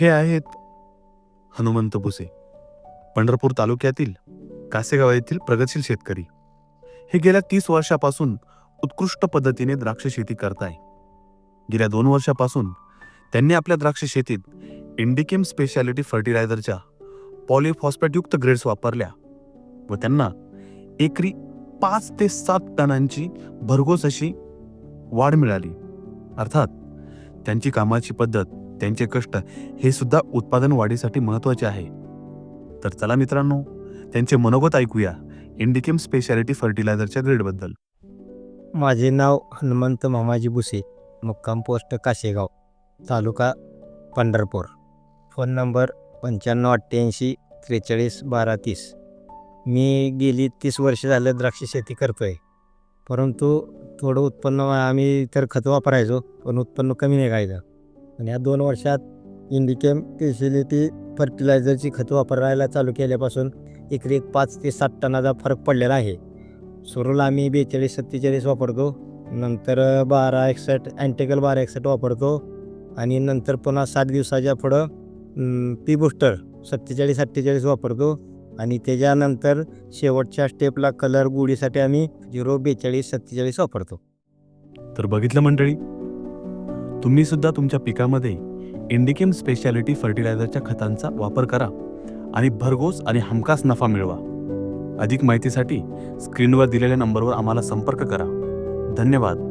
हे आहेत हनुमंत भुसे. पंढरपूर तालुक्यातील कासेगाव येथील प्रगतशील शेतकरी. हे गेल्या तीस वर्षापासून उत्कृष्ट पद्धतीने द्राक्ष शेती करताय. गेल्या दोन वर्षापासून त्यांनी आपल्या द्राक्ष शेतीत इंडिकेम स्पेशालिटी फर्टिलायझरच्या पॉलिफॉस्फॅटयुक्त ग्रेड्स वापरल्या व त्यांना एकरी पाच ते सात टनांची भरघोस अशी वाढ मिळाली. अर्थात त्यांची कामाची पद्धत त्यांचे कष्ट हे सुद्धा उत्पादन वाढीसाठी महत्त्वाचे आहे. तर चला मित्रांनो त्यांचे मनोगत ऐकूया इंडिकेम स्पेशालिटी फर्टिलायझरच्या ग्रेडबद्दल. माझे नाव हनुमंत मामाजी भुसे मुक्काम post Kashegaon taluka Pandharpur. Phone number पंच्याण्णव अठ्ठ्याऐंशी त्रेचाळीस बारा तीस. मी गेली तीस वर्ष झालं द्राक्ष शेती करतो आहे परंतु थोडं उत्पन्न आम्ही तर खत वापरायचो पण उत्पन्न कमी निघायचं आणि या दोन वर्षात इंडिकेम स्पेशलिटी फर्टिलायझरची खतं वापरायला चालू केल्यापासून एकरी एक पाच ते सात टनाचा फरक पडलेला आहे. सुरूला आम्ही बेचाळीस सत्तेचाळीस वापरतो. नंतर बारा एकसष्ट अँटेकल बारा एकसष्ट वापरतो. आणि नंतर पुन्हा सात दिवसाच्या पुढं पी बुस्टर सत्तेचाळीस अठ्ठेचाळीस वापरतो. आणि त्याच्यानंतर शेवटच्या स्टेपला कलर गुडीसाठी आम्ही झिरो बेचाळीस सत्तेचाळीस वापरतो. तर बघितलं मंडळी तुम्ही सुद्धा तुमच्या पिकामध्ये इंडिकेम स्पेशालिटी फर्टिलायझरच्या खतांचा वापर करा आणि भरघोस आणि हमखास नफा मिळवा. अधिक माहितीसाठी स्क्रीनवर दिलेल्या नंबरवर आम्हाला संपर्क करा. धन्यवाद.